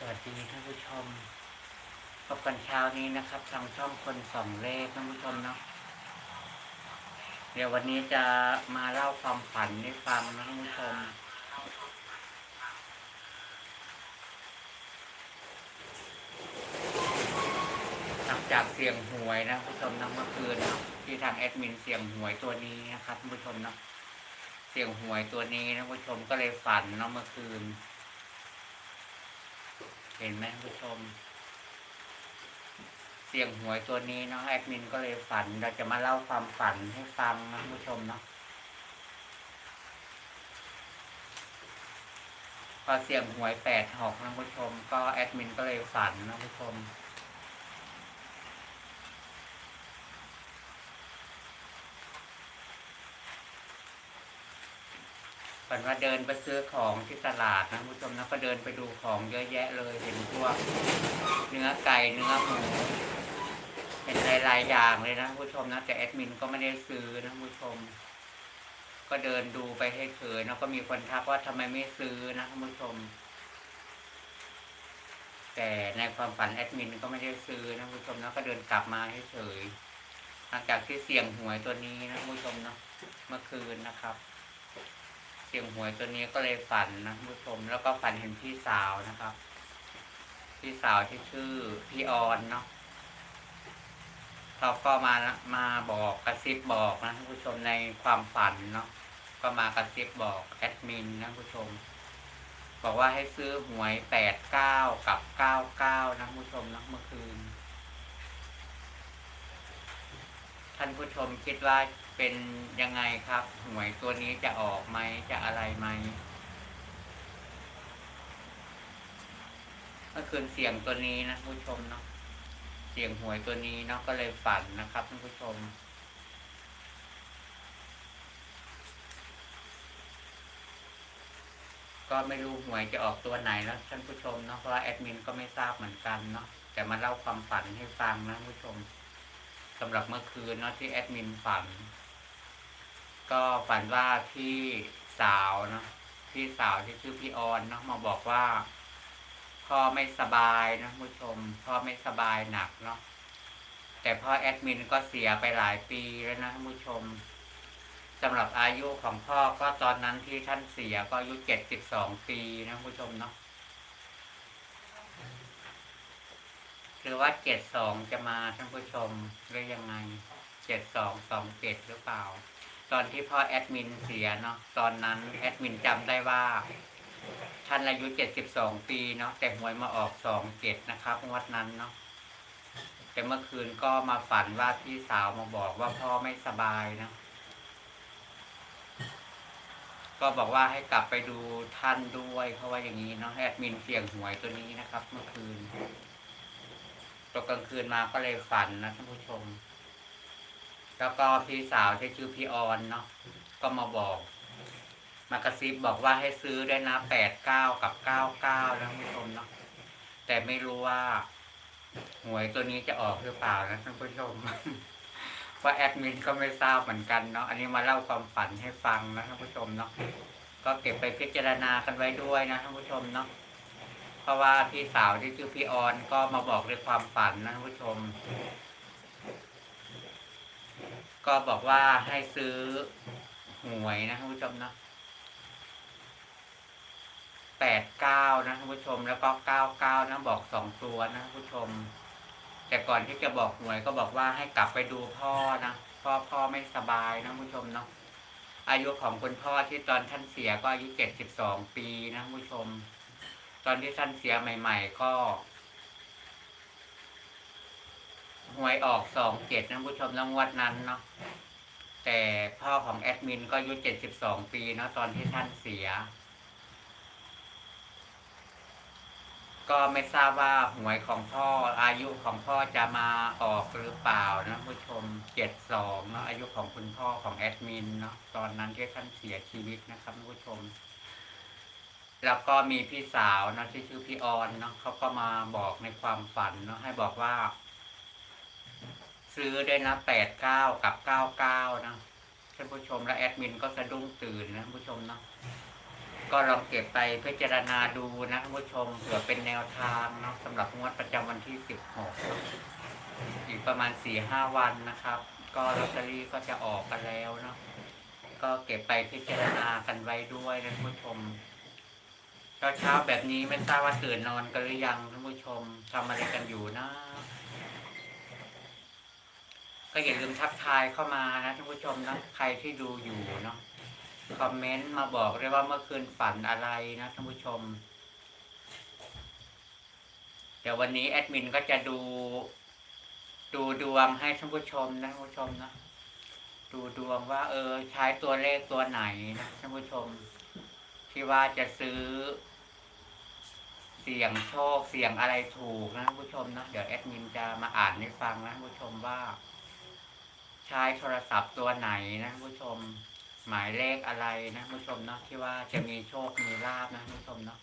สวัสดีท่านผู้ชมพบกันเช้านี้นะครับทางช่องคนสองเลขท่านผู้ชมเนาะเดี๋ยววันนี้จะมาเล่าความฝันให้ฟังนะท่านผู้ชม หลังจากเสียงหวยนะท่านผู้ชมนะเมื่อคืนเนาะที่ทางแอดมินเสียงหวยตัวนี้นะครับท่านผู้ชมเนาะเสียงหวยตัวนี้นะท่านผู้ชมก็เลยฝันเนาะเมื่อคืน เห็นไหมผู้ชม เสี่ยงหวยตัวนี้เนาะแอดมินก็เลยฝัน เราจะมาเล่าความฝันให้ฟังนะผู้ชมเนาะพอเสี่ยงหวยแปดหกนะผู้ชม ก็แอดมินก็เลยฝันนะผู้ชม ฝันว่าเดินไปซื้อของที่ตลาดนะผู้ชมนะก็เดินไปดูของเยอะแยะเลยเห็นพวกเนื้อไก่เนื้อหมูเห็นหลายๆอย่างเลยนะผู้ชมนะแต่แอดมินก็ไม่ได้ซื้อนะผู้ชม ก็เดินดูไปให้เฉยแล้วก็มีคนทักว่าทำไมไม่ซื้อนะผู้ชม แต่ในความฝันแอดมินก็ไม่ได้ซื้อนะผู้ชมนะก็เดินกลับมาให้เฉยหลังจากที่เสี่ยงหวยตัวนี้นะผู้ชมเนาะเมื่อคืนนะครับ เสียงหวยตัวนี้ก็เลยฝันนะคุณผู้ชมแล้วก็ฝันเห็นพี่สาวนะครับ พี่สาวที่ชื่อพี่ออนเนาะเขาก็มามาบอกกระซิบบอกนะผู้ชมในความฝันเนาะก็มากระซิบบอกแอดมินนะผู้ชม บอกว่าให้ซื้อหวยแปดเก้ากับเก้าเก้านะผู้ชมนะเมื่อคืนท่านผู้ชมคิดว่า เป็นยังไงครับ หวยตัวนี้จะออกไหมจะอะไรไหมเมื่อคืนเสียงตัวนี้นะผู้ชมเนาะเสียงหวยตัวนี้เนาะก็เลยฝันนะครับท่านผู้ชมก็ไม่รู้หวยจะออกตัวไหนแล้วท่านผู้ชมเนาะเพราะแอดมินก็ไม่ทราบเหมือนกันเนาะแต่มาเล่าความฝันให้ฟังนะผู้ชมสำหรับเมื่อคืนเนาะที่แอดมินฝัน ก็ฝันว่าพี่สาวเนาะพี่สาวที่ชื่อพี่ออนเนาะมาบอกว่า พ่อไม่สบายนะผู้ชม พ่อไม่สบายหนักเนาะแต่พ่อแอดมินก็เสียไปหลายปีแล้วนะผู้ชมสำหรับอายุของพ่อก็ตอนนั้นที่ท่านเสียก็อายุเจ็ดสิบสองปีนะผู้ชมเนาะหรือว่าเจ็ดสองจะมาท่านผู้ชมหรือยังไงเจ็ดสองสองเจ็ดหรือเปล่า ตอนที่พ่อแอดมินเสียเนาะตอนนั้นแอดมินจำได้ว่า ท่านอายุเจ็ดสิบสองปีเนาะแต่หวยมาออกสองเจ็ดนะครับงวดนั้นเนาะแต่เมื่อคืนก็มาฝันว่าพี่สาวมาบอกว่าพ่อไม่สบายนะก็บอกว่าให้กลับไปดูท่านด้วยเพราะว่าอย่างนี้เนาะแอดมินเสี่ยงหวยตัวนี้นะครับ เมื่อคืนตกกลางคืนมาก็เลยฝันนะท่านผู้ชม แล้วก็พี่สาวที่ชื่อพี่ออนเนาะก็มาบอก มากระซิบบอกว่าให้ซื้อด้วยนะแปดเก้ากับเก้าเก้านะท่านผู้ชมเนาะแต่ไม่รู้ว่า หวยตัวนี้จะออกหรือเปล่านะท่านผู้ชมว่าแอดมินก็ไม่ทราบเหมือนกันเนาะอันนี้มาเล่าความฝันให้ฟังนะท่านผู้ชมเนาะก็เก็บไปพิจารณากันไว้ด้วยนะท่านผู้ชมเนาะเพราะว่าพี่สาวที่ชื่อพี่ออนก็มาบอกในความฝันนะท่านผู้ชม ก็บอกว่าให้ซื้อหวยนะท่านผู้ชมเนาะแปดเก้านะท่านผู้ชมแล้วก็เก้าเก้านะบอกสองตัวนะท่านผู้ชม แต่ก่อนที่จะบอกหวยก็บอกว่าให้กลับไปดูพ่อนะพ่อพ่อไม่สบายนะท่านผู้ชมเนาะอายุของคุณพ่อที่ตอนท่านเสียก็อายุเจ็ดสิบสองปีนะท่านผู้ชม ตอนที่ท่านเสียใหม่ ๆ ก็ หวยออกสองเจ็ดนะท่าผู้ชมแล้วงวดนั้นเนาะแต่พ่อของแอดมินก็อายุเจ็ดสิบสองปีเนาะตอนที่ท่านเสีย ก็ไม่ทราบว่าหวยของพ่ออายุของพ่อจะมาออกหรือเปล่านะผู้ชมเจ็ดสองเนาะอายุของคุณพ่อของแอดมินเนาะตอนนั้นที่ท่านเสียชีวิตนะครับผู้ชมแล้วก็มีพี่สาวนะที่ชื่อพี่ออนเนาะเขาก็มาบอกในความฝันเนาะให้บอกว่า ซื้อได้วยนะแปดเก้ากับเก้าเก้านะท่านผู้ชมและแอดมินก็สะดุ้งตื่นนะท่านผู้ชมเนาะก็ลองเก็บไปพิจารณาดูนะท่านผู้ชมเผื่อเป็นแนวทางเนาะสำหรับงวดประจำวันที่สิบหกอีกประมาณสี่ห้าวันนะครับ ก็ลอตเตอรี่ก็จะออกกันแล้วเนาะก็เก็บไปพิจารณากันไว้ด้วยนะท่านผู้ชมเช้าเช้าแบบนี้ไม่ทราบว่าตื่นนอนกันหรือยังท่านผู้ชมทำอะไรกันอยู่นะ ก็อย่าลืมทักทายเข้ามานะท่านผู้ชมนะใครที่ดูอยู่เนาะคอมเมนต์มาบอกเลยว่าเมื่อคืนฝันอะไรนะท่านผู้ชม เดี๋ยววันนี้แอดมินก็จะดู ดูดวงให้ท่านผู้ชมนะท่านผู้ชมนะดูดวงว่า เออ ใช้ตัวเลขตัวไหนนะท่านผู้ชม ที่ว่าจะซื้อ เสี่ยงโชคเสี่ยงอะไรถูกนะท่านผู้ชมนะเดี๋ยวแอดมินจะมาอ่านให้ฟังนะท่านผู้ชมว่า ใช้โทรศัพท์ตัวไหนนะผู้ชม หมายเลขอะไรนะผู้ชมเนาะที่ว่าจะมีโชคมีลาบนะผู้ชมเนาะ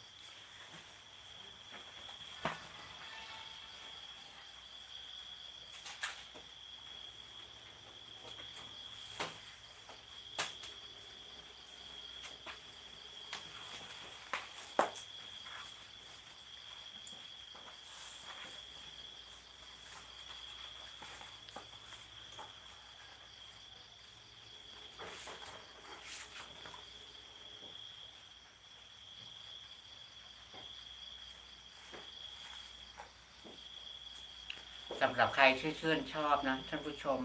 สำหรับใครที่ชื่นชอบนะท่านผู้ชม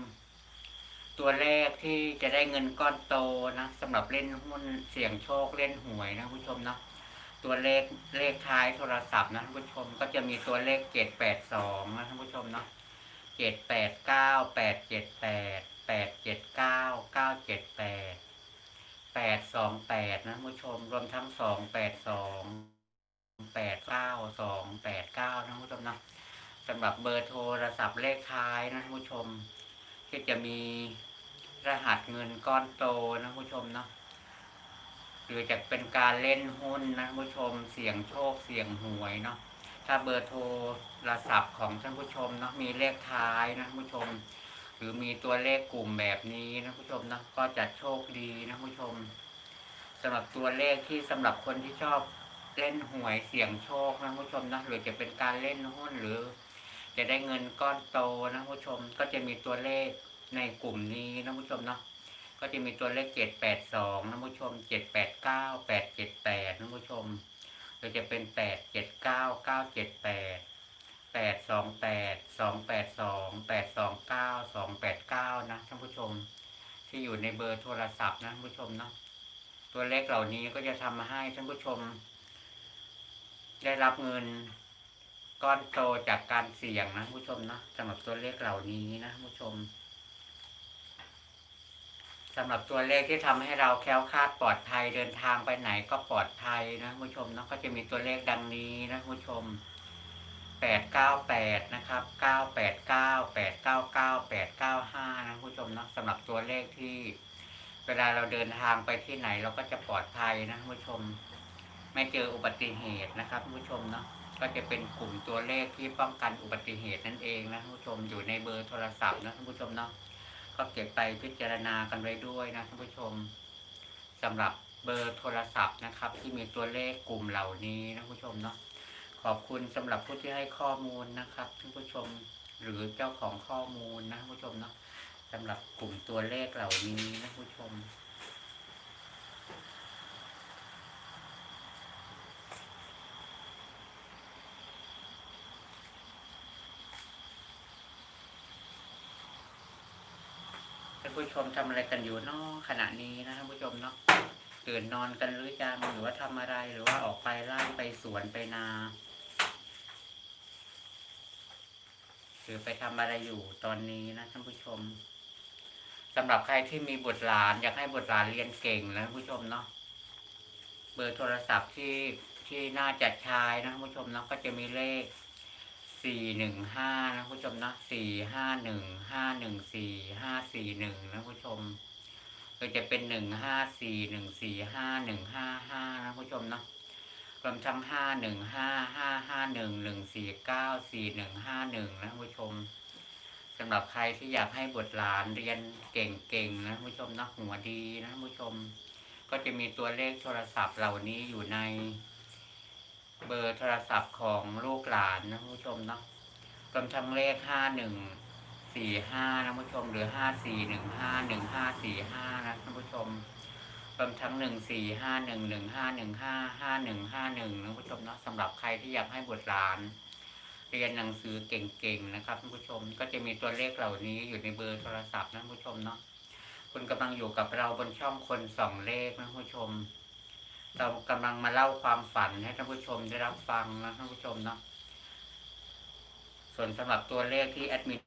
ตัวเลขที่จะได้เงินก้อนโตนะสำหรับเล่นหุ้นเสี่ยงโชคเล่นหวยนะผู้ชมเนาะตัวเลขเลขท้ายโทรศัพท์นะท่านผู้ชมก็จะมีตัวเลขเจ็ดแปดสองนะท่านผู้ชมเนาะเจ็ดแปดเก้าแปดเจ็ดแปดแปดเจ็ดเก้าเก้าเจ็ดแปดแปดสองแปดนะท่านผู้ชม รวมทั้งสองแปดสองแปดเก้าสองแปดเก้านะท่านผู้ชมเนาะ สำหรับเบอร์โทรศัพท์เลขท้ายนะท่านผู้ชม ที่จะมีรหัสเงินก้อนโตนะท่านผู้ชมเนาะหรือจะเป็นการเล่นหุ้นนะท่านผู้ชมเสี่ยงโชคเสี่ยงหวยเนาะถ้าเบอร์โทรศัพท์ของท่านผู้ชมเนาะมีเลขท้ายนะท่านผู้ชม หรือมีตัวเลขกลุ่มแบบนี้นะท่านผู้ชมเนาะก็จะโชคดีนะท่านผู้ชมสำหรับตัวเลขที่สำหรับคนที่ชอบเล่นหวยเสี่ยงโชคนะท่านผู้ชมนะหรือจะเป็นการเล่นหุ้นหรือ จะได้เงินก้อนโตนะผู้ชมก็จะมีตัวเลขในกลุ่มนี้นะผู้ชมเนาะก็จะมีตัวเลขเจ็ดแปดสองนะผู้ชมเจ็ดแปดเก้าแปดเจ็ดแปดนะผู้ชมหรือจะเป็นแปดเจ็ดเก้าเก้าเจ็ดแปดแปดสองแปดสองแปดสองแปดสองเก้าสองแปดเก้านะท่านผู้ชม ที่อยู่ในเบอร์โทรศัพท์นะท่านผู้ชมเนาะตัวเลขเหล่านี้ก็จะทำให้ท่านผู้ชม ได้รับเงิน ก้อนโตจากการเสี่ยงนะผู้ชมนะสำหรับตัวเลขเหล่านี้นะผู้ชมสำหรับตัวเลขที่ทำให้เราแคล้วคลาดปลอดภัยเดินทางไปไหนก็ปลอดภัยนะผู้ชมเนาะก็จะมีตัวเลขดังนี้นะผู้ชมแปดเก้าแปดนะครับเก้าแปดเก้าแปดเก้าเก้าแปดเก้าห้านะผู้ชมเนาะสำหรับตัวเลขที่ เวลาเราเดินทางไปที่ไหนเราก็จะปลอดภัยนะผู้ชม ไม่เจออุบัติเหตุนะครับผู้ชมเนาะ ก็จะเป็นกลุ่มตัวเลขที่ป้องกันอุบัติเหตุนั่นเองนะท่านผู้ชมอยู่ในเบอร์โทรศัพท์นะท่านผู้ชมเนาะก็เก็บไปพิจารณากันไว้ด้วยนะท่านผู้ชมสำหรับเบอร์โทรศัพท์นะครับ ที่มีตัวเลขกลุ่มเหล่านี้นะท่านผู้ชมเนาะขอบคุณสำหรับผู้ที่ให้ข้อมูลนะครับท่านผู้ชมหรือเจ้าของข้อมูลนะท่านผู้ชมเนาะสำหรับกลุ่มตัวเลขเหล่านี้นะท่านผู้ชมานผู้ชมทำอะไรกันอยู่เนาะขณะนี้นะท่านผู้ชมเนาะตื่นนอนกันหรือยังหรือว่าทำอะไรหรือว่าออกไปไล่ไปสวนไปนาหรือไปทำอะไรอยู่ตอนนี้นะท่านผู้ชมสำหรับใครที่มีบุตรหลาน อยากให้บุตรหลานเรียนเก่งนะท่านผู้ชมเนาะเบอร์โทรศัพท์ที่ที่น่าจะใช้นะท่านผู้ชมเนาะก็จะมีเลข สี่หนึ่งห้านะผู้ชมนะสี่ห้าหนึ่งห้าหนึ่งสี่ห้าสี่หนึ่งนะผู้ชมก็จะเป็นหนึ่งห้าสี่หนึ่งสี่ห้าหนึ่งห้าห้านะผู้ชมนะรวมทั้งห้าหนึ่งห้าห้าห้าหนึ่งหนึ่งสี่เก้าสี่หนึ่งห้าหนึ่งนะผู้ชมสำหรับใครที่อยากให้บุตรหลานเรียนเก่งๆนะผู้ชมนะหัวดีนะผู้ชม ก็จะมีตัวเลขโทรศัพท์เหล่านี้อยู่ใน เบอร์โทรศัพท์ของลูกหลานนะผู้ชมเนาะรวมทั้งเลขห้าหนึ่งสี่ห้านะผู้ชม หรือห้าสี่หนึ่งห้าหนึ่งห้าสี่ห้านะท่านผู้ชมรวมทั้งหนึ่งสี่ห้าหนึ่งหนึ่งห้าหนึ่งห้าห้าหนึ่งห้าหนึ่งนะผู้ชมเนาะสำหรับใครที่อยากให้บุตรหลาน เรียนหนังสือเก่งๆนะครับท่านผู้ชมก็จะมีตัวเลขเหล่านี้อยู่ในเบอร์โทรศัพท์นะท่านผู้ชมเนาะคุณกำลังอยู่กับเราบนช่องคนสองเลขนะท่านผู้ชม เรากำลังมาเล่าความฝันให้ท่านผู้ชมได้รับฟังนะท่านผู้ชมเนาะส่วนสำหรับตัวเลขที่แอดมิน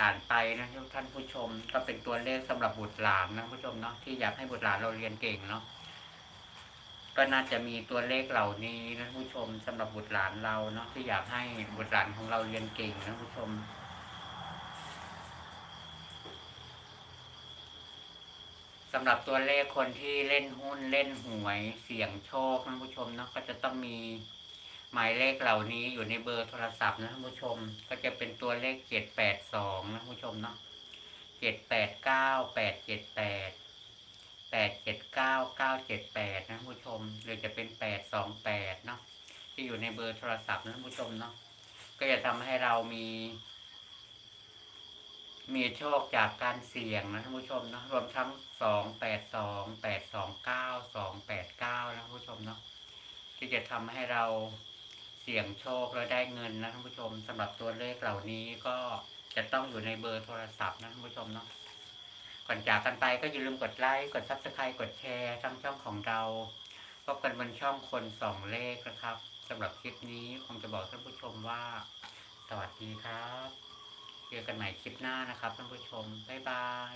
อ่านไปนะท่านผู้ชม ก็เป็นตัวเลขสำหรับบุตรหลานนะผู้ชมเนาะที่อยากให้บุตรหลานเราเรียนเก่งเนาะก็น่าจะมีตัวเลขเหล่านี้นะผู้ชมสำหรับบุตรหลานเราเนาะที่อยากให้บุตรหลานของเราเรียนเก่งนะผู้ชม สำหรับตัวเลขคนที่เล่นหุ้นเล่นหวยเสี่ยงโชคนะผู้ชมเนาะก็จะต้องมีหมายเลขเหล่านี้อยู่ในเบอร์โทรศัพท์นะท่านผู้ชม ก็จะเป็นตัวเลขเจ็ดแปดสองนะผู้ชมเนาะเจ็ดแปดเก้าแปดเจ็ดแปดแปดเจ็ดเก้าเก้าเจ็ดแปดนะผู้ชม หรือจะเป็นแปดสองแปดเนาะที่อยู่ในเบอร์โทรศัพท์นะท่านผู้ชมเนาะก็จะทำให้เรามี มีโชคจากการเสี่ยงนะท่านผู้ชมเนาะรวมทั้งสองแปดสองแปดสองเก้าสองแปดเก้านะท่านผู้ชมเนาะที่จะทำให้เราเสี่ยงโชคแล้วได้เงินนะท่านผู้ชมสำหรับตัวเลขเหล่านี้ก็จะต้องอยู่ในเบอร์โทรศัพท์นะท่านผู้ชมเนาะก่อนจากกันไปก็อย่าลืมกดไลค์กดซับสไครต์กดแชร์ทั้งช่องของเราพบกันบนช่องคนสองเลขนะครับสำหรับคลิปนี้คงจะบอกท่านผู้ชมว่า สวัสดีครับ เจอกันใหม่คลิปหน้านะครับท่านผู้ชม บ๊ายบาย